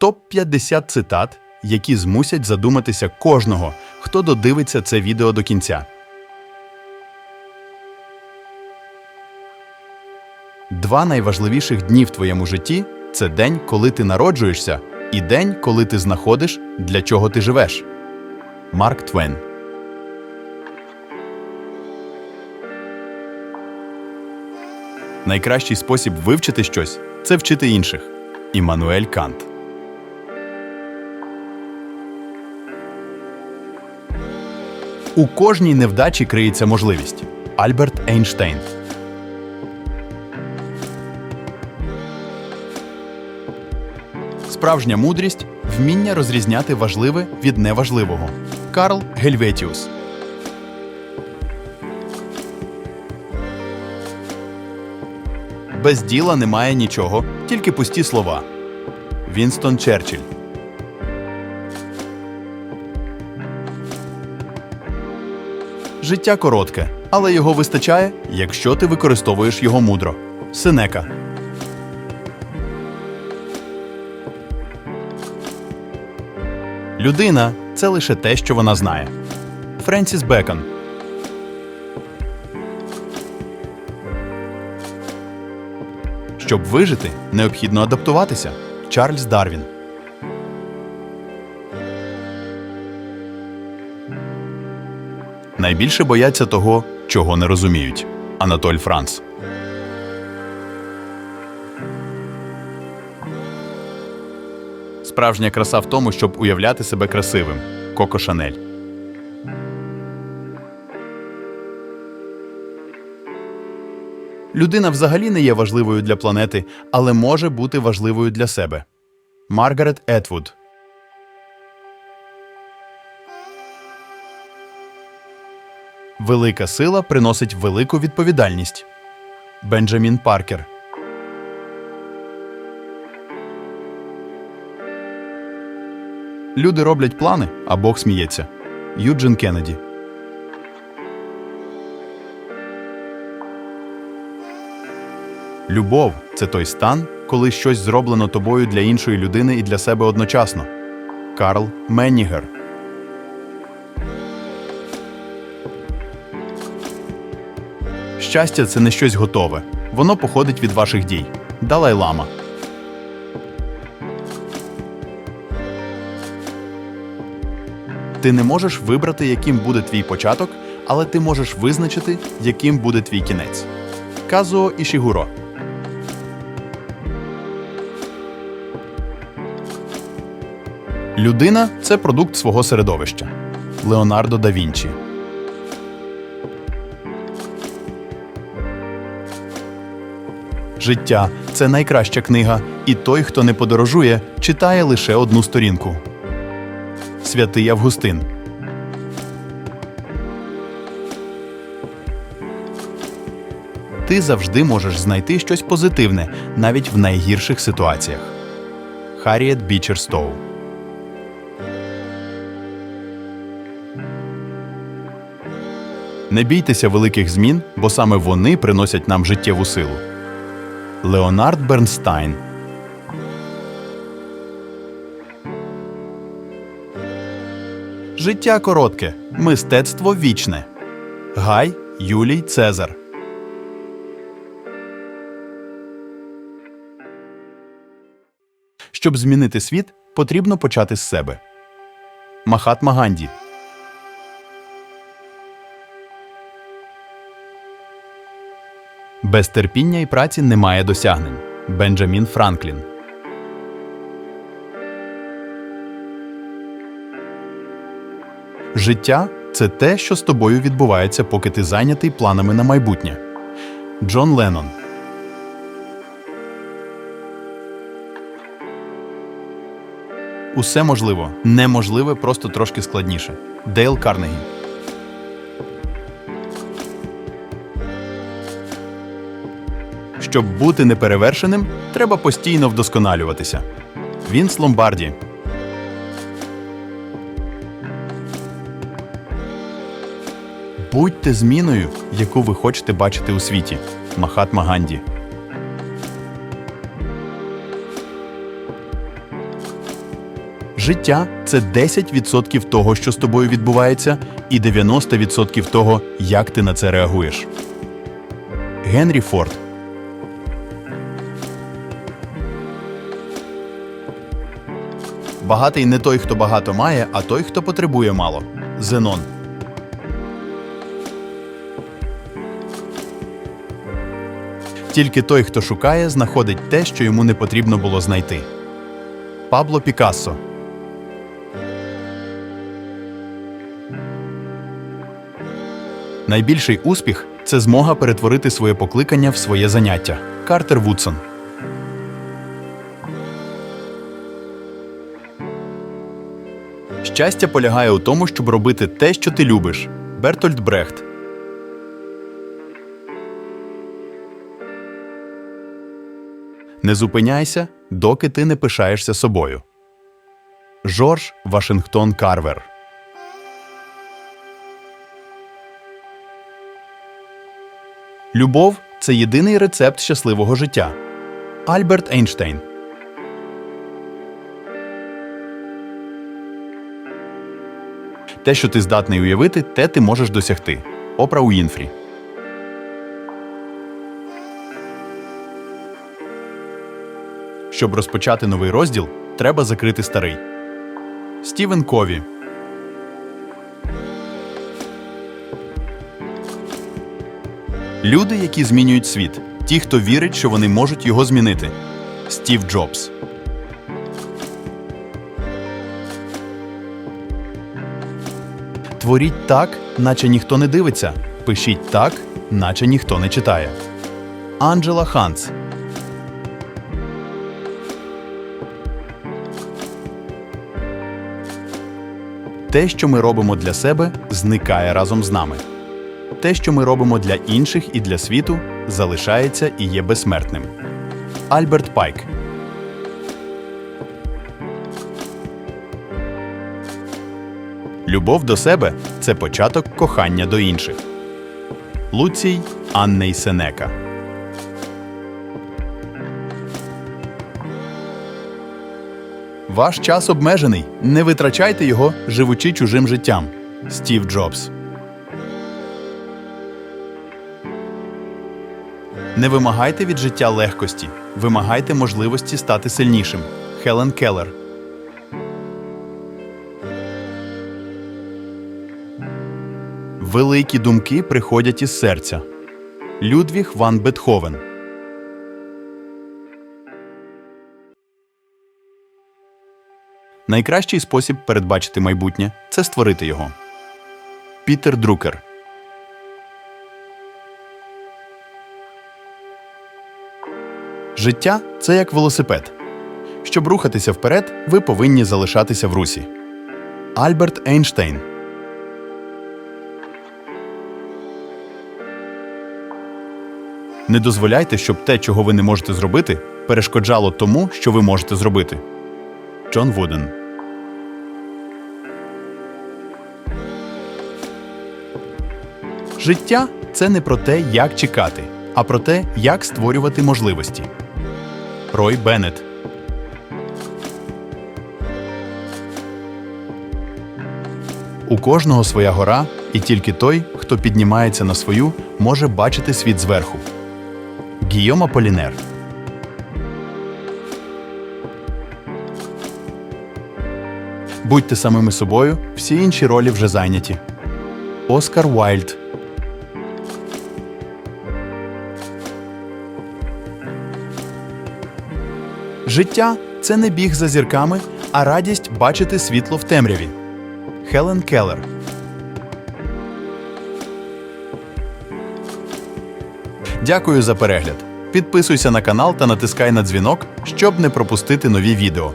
Топ-50 цитат, які змусять задуматися кожного, хто додивиться це відео до кінця. Два найважливіших дні в твоєму житті це день, коли ти народжуєшся, і день, коли ти знаходиш, для чого ти живеш. Марк Твен. Найкращий спосіб вивчити щось це вчити інших. Іммануель Кант. У кожній невдачі криється можливість. Альберт Ейнштейн. Справжня мудрість вміння розрізняти важливе від неважливого. Карл Гельветіус. Без діла немає нічого, тільки пусті слова. Вінстон Черчилль. Життя коротке, але його вистачає, якщо ти використовуєш його мудро. Сенека. Людина це лише те, що вона знає. Френсіс Бекон. Щоб вижити, необхідно адаптуватися. Чарльз Дарвін. Найбільше бояться того, чого не розуміють. Анатоль Франц. Справжня краса в тому, щоб уявляти себе красивим. Коко Шанель. Людина взагалі не є важливою для планети, але може бути важливою для себе. Маргарет Етвуд. Велика сила приносить велику відповідальність. Бенджамін Паркер. Люди роблять плани, а Бог сміється. Юджин Кеннеді. Любов це той стан, коли щось зроблено тобою для іншої людини і для себе одночасно. Карл Меннігер. Щастя це не щось готове. Воно походить від ваших дій. Далай Лама. Ти не можеш вибрати, яким буде твій початок, але ти можеш визначити, яким буде твій кінець. Казуо Ішігуро. Людина це продукт свого середовища. Леонардо да Вінчі. Життя це найкраща книга, і той, хто не подорожує, читає лише одну сторінку. Святий Августин. Ти завжди можеш знайти щось позитивне навіть в найгірших ситуаціях. Харріет Бічер Стоу. Не бійтеся великих змін, бо саме вони приносять нам життєву силу. Леонард Бернстайн. Життя коротке, мистецтво вічне. Гай Юлій Цезар. Щоб змінити світ, потрібно почати з себе. Махатма Ганді. Без терпіння і праці немає досягнень. Бенджамін Франклін. Життя це те, що з тобою відбувається, поки ти зайнятий планами на майбутнє. Джон Леннон. Усе можливо. Неможливе просто трошки складніше. Дейл Карнегі. Щоб бути неперевершеним, треба постійно вдосконалюватися. Вінс Ломбарді. Будьте зміною, яку ви хочете бачити у світі. Махатма Ганді. Життя це 10% того, що з тобою відбувається, і 90% того, як ти на це реагуєш. Генрі Форд Багатий не той, хто багато має, а той, хто потребує мало. Зенон. Тільки той, хто шукає, знаходить те, що йому не потрібно було знайти. Пабло Пікассо. Найбільший успіх це змога перетворити своє покликання в своє заняття. Картер Вудсон. Щастя полягає у тому, щоб робити те, що ти любиш. Бертольд Брехт. Не зупиняйся, доки ти не пишаєшся собою. Жорж Вашингтон Карвер. Любов це єдиний рецепт щасливого життя. Альберт Ейнштейн. Те, що ти здатний уявити, те ти можеш досягти. Опра Уінфрі. Щоб розпочати новий розділ, треба закрити старий. Стівен Кові. Люди, які змінюють світ. Ті, хто вірить, що вони можуть його змінити. Стів Джобс. Творіть так, наче ніхто не дивиться. Пишіть так, наче ніхто не читає. Анджела Ханс. Те, що ми робимо для себе, зникає разом з нами. Те, що ми робимо для інших і для світу, залишається і є безсмертним. Альберт Пайк. Любов до себе це початок кохання до інших. Луцій Анней Сенека. Ваш час обмежений. Не витрачайте його, живучи чужим життям. Стів Джобс. Не вимагайте від життя легкості. Вимагайте можливості стати сильнішим. Хелен Келлер. Великі думки приходять із серця. Людвіг Ван Бетховен. Найкращий спосіб передбачити майбутнє це створити його. Пітер Друкер. Життя це як велосипед. Щоб рухатися вперед, ви повинні залишатися в русі. Альберт Ейнштейн. Не дозволяйте, щоб те, чого ви не можете зробити, перешкоджало тому, що ви можете зробити. Джон Вуден. Життя це не про те, як чекати, а про те, як створювати можливості. Рой Беннет. У кожного своя гора, і тільки той, хто піднімається на свою, може бачити світ зверху. Гійома Полінер. Будьте самими собою, всі інші ролі вже зайняті. Оскар Уайльд. Життя це не біг за зірками, а радість бачити світло в темряві. Хелен Келлер. Дякую за перегляд. Підписуйся на канал та натискай на дзвінок, щоб не пропустити нові відео.